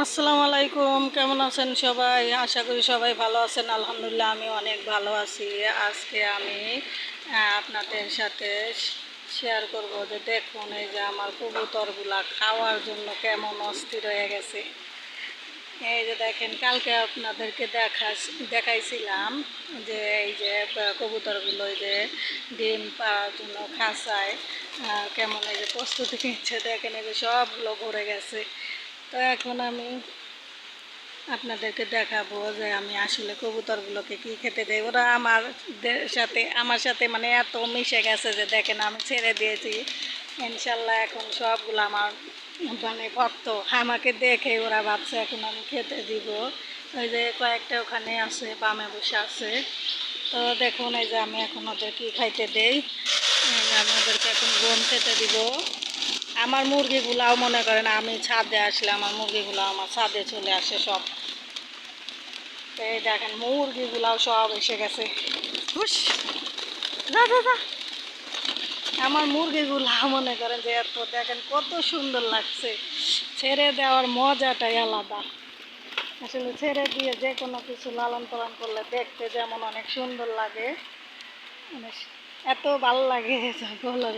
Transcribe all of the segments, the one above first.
আসসালামু আলাইকুম, কেমন আছেন সবাই? আশা করি সবাই ভালো আছেন। আলহামদুলিল্লাহ, আমি অনেক ভালো আছি। আজকে আমি আপনাদের সাথে শেয়ার করব যে দেখুন, এই যে আমার কবুতরগুলা খাওয়ার জন্য কেমন অস্থির হয়ে গেছে। এই যে দেখেন, কালকে আপনাদেরকে দেখা দেখাইছিলাম যে এই যে কবুতরগুলো এই যে ডিম পাওয়ার জন্য খাঁচায় কেমন এই যে প্রস্তুতি নিচ্ছে। দেখেন এই যে সবগুলো ভরে গেছে। তো এখন আমি আপনাদেরকে দেখাবো যে আমি আসলে কবুতরগুলোকে কি খেতে দেই ওরা আমার সাথে আমার সাথে মানে এত মিশে গেছে যে দেখেন আমি ছেড়ে দিয়েছি। ইনশাল্লাহ এখন সবগুলো আমার মানে ভক্ত আমাকে দেখে ওরা ভাবছে এখন আমি খেতে দিব। ওই যে কয়েকটা ওখানে আছে, বামে বসে আছে। তো দেখুন, এই যে আমি এখন ওদের কি খাইতে দেই। আমি ওদেরকে এখন গম খেতে দিব। আমার মুরগিগুলাও মনে করেন আমি ছাদে আসলে আমার মুরগিগুলো আমার ছাদে চলে আসে সব। এই দেখেন, মুরগিগুলাও সব এসে গেছে। হুস যা যা যা। আমার মুরগিগুলা মনে করেন যে এত, দেখেন কত সুন্দর লাগছে। ছেড়ে দেওয়ার মজাটাই আলাদা। আসলে ছেড়ে দিয়ে যে কোনো কিছু লালন পালন করলে দেখতে যেমন অনেক সুন্দর লাগে এত ভালো লাগে বলার।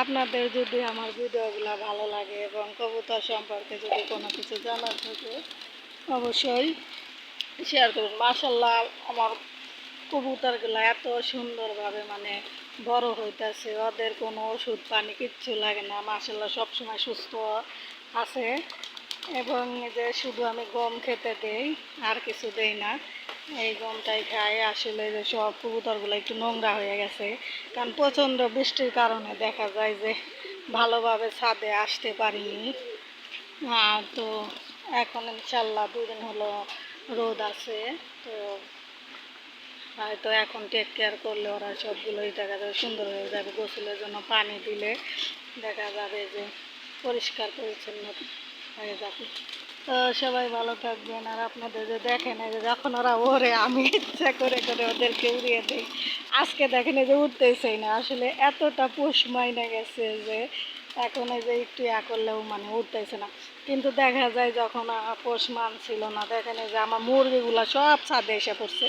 আপনাদের যদি আমার ভিডিওগুলো ভালো লাগে এবং কবুতর সম্পর্কে যদি কোনো কিছু জানার থাকে, অবশ্যই শেয়ার করুন। মাসাল্লাহ আমার কবুতরগুলো এত সুন্দরভাবে মানে বড় হইতেছে, ওদের কোনো ওষুধ পানি কিচ্ছু লাগে না। মাসাল্লাহ সবসময় সুস্থ আছে। এবং যে শুধু আমি গম খেতে দেই, আর কিছু দেই না। এই গমটাই খাই। আসলে যে সব কবুতরগুলো একটু নোংরা হয়ে গেছে। কারণ প্রচণ্ড বৃষ্টির কারণে দেখা যায় যে ভালোভাবে ছাদে আসতে পারিনি। আর তো এখন ইনশাল্লাহ দুদিন হলো রোদ আছে। তো হয়তো এখন টেক কেয়ার করলে ওরা সবগুলোই দেখা যাবে সুন্দর হয়ে যাবে। গোসলের জন্য পানি দিলে দেখা যাবে যে পরিষ্কার পরিচ্ছন্ন হয়ে যাবে। তো সবাই ভালো থাকবেন, আর আপনাদের যে দেখেন যে যখন ওরা ওরে, আমি ইচ্ছা করে করে ওদেরকে উড়িয়ে দিই। আজকে দেখেন যে উঠতেছেই না, আসলে এতটা পোষ মাইনে গেছে যে এখন এই যে একটু ইয়া করলেও মানে উঠতেছে না। কিন্তু দেখা যায় যখন পোষ মান ছিল না, দেখেন যে আমার মুরগিগুলা সব ছাদে এসে পড়ছে।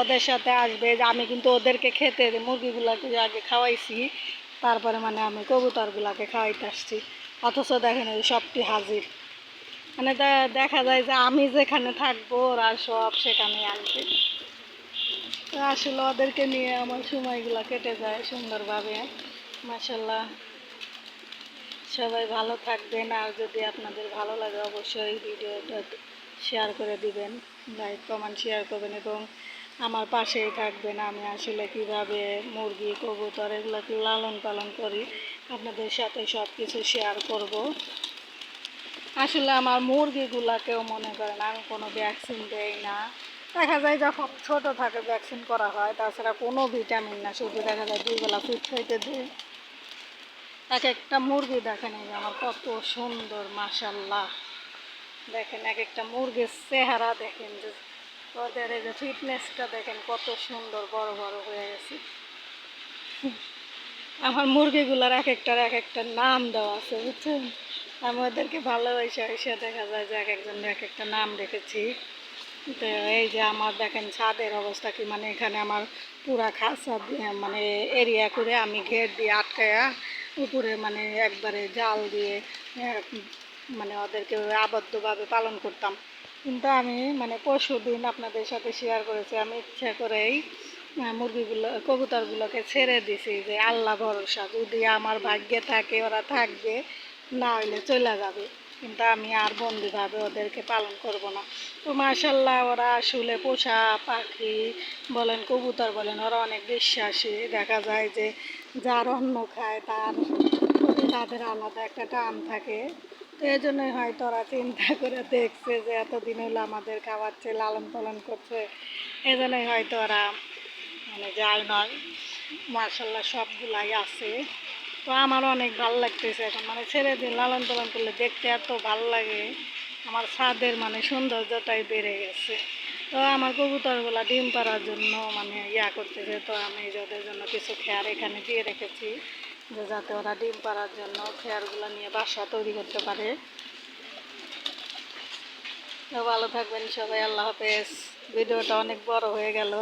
ওদের সাথে আসবে যে আমি কিন্তু ওদেরকে খেতে মুরগিগুলাকে আগে খাওয়াইছি, তারপরে মানে আমি কবুতরগুলাকে খাওয়াইতে আসছি। অথচ দেখেন ওই সবটি হাজির। মানে দেখা যায় যে আমি যেখানে থাকব, ওরা সব সেখানে আসবে। আসলে ওদেরকে নিয়ে আমার সময়গুলো কেটে যায় সুন্দরভাবে। মাসাল্লাহ সবাই ভালো থাকবেন। আর যদি আপনাদের ভালো লাগে, অবশ্যই ভিডিওটা শেয়ার করে দিবেন। লাইক কমেন্ট শেয়ার করবেন এবং আমার পাশেই থাকবেন। আমি আসলে কীভাবে মুরগি, কবুতর এগুলোকে লালন পালন করি, আপনাদের সাথে সব কিছু শেয়ার করব। আসলে আমার মুরগিগুলাকেও মনে করেন, আমি কোনো ভ্যাকসিন দেই না। দেখা যায় যখন ছোট থাকে ভ্যাকসিন করা হয়, তাছাড়া কোনো ভিটামিন না, শুধু দেখা যায় দুইবেলা ফিট খাইতে দিই। এক একটা মুরগি দেখেন, এই আমার কত সুন্দর মাসাল্লাহ দেখেন, এক একটা মুরগির চেহারা দেখেন যে ওদের এই যে ফিটনেসটা দেখেন, কত সুন্দর বড় বড় হয়ে গেছে। আমার মুরগিগুলার এক একটার এক একটা নাম দেওয়া আছে, বুঝছেন? আমি ওদেরকে ভালোবাসা এসে দেখা যায় যে এক একজন এক একটা নাম রেখেছি। তো এই যে আমার দেখেন ছাদের অবস্থা কি মানে এখানে আমার পুরা দিয়ে- মানে এরিয়া করে আমি ঘের দিয়ে আটকায়া উপরে মানে একবারে জাল দিয়ে মানে ওদেরকে আবদ্ধভাবে পালন করতাম। কিন্তু আমি মানে পরশু দিন আপনাদের সাথে শেয়ার করেছি। আমি ইচ্ছা করেই মুরগিগুলো, কবুতরগুলোকে ছেড়ে দিছি যে আল্লাহ ভরসা, যদি আমার ভাগ্যে থাকে, ওরা থাকবে, না হইলে চলে যাবে। কিন্তু আমি আর বন্দিভাবে ওদেরকে পালন করব না। তো মার্শাল্লাহ ওরা আসলে পোষা পাখি বলেন, কবুতর বলেন, ওরা অনেক বিশ্বাসী। দেখা যায় যে যার অন্ন খায়, তার প্রতি তাদের আলাদা একটা টান থাকে। এই জন্যই হয়তো ওরা চিন্তা করে দেখছে যে এতদিন হলো আমাদের খাওয়াচ্ছে, লালন পালন করছে। এই জন্যই হয়তো ওরা মানে যায় নয় মার্শাল্লাহ সবগুলাই আছে। তো আমার অনেক ভালো লাগতেছে এখন। মানে ছেড়ে দিন লালন পালন করলে দেখতে এত ভালো লাগে। আমার ছাদের মানে সৌন্দর্যটাই বেড়ে গেছে। তো আমার কবুতরগুলা ডিম পাড়ার জন্য মানে ইয়া করতেছে। তো আমি যাদের জন্য কিছু খেয়ার এখানে দিয়ে রেখেছি। যে যাতে ওরা ডিম পাড়ার জন্য ফেয়ারগুলো নিয়ে বাসা তৈরি করতে পারে। ভালো থাকবেন সবাই, আল্লাহ হাফেজ। ভিডিওটা অনেক বড় হয়ে গেল।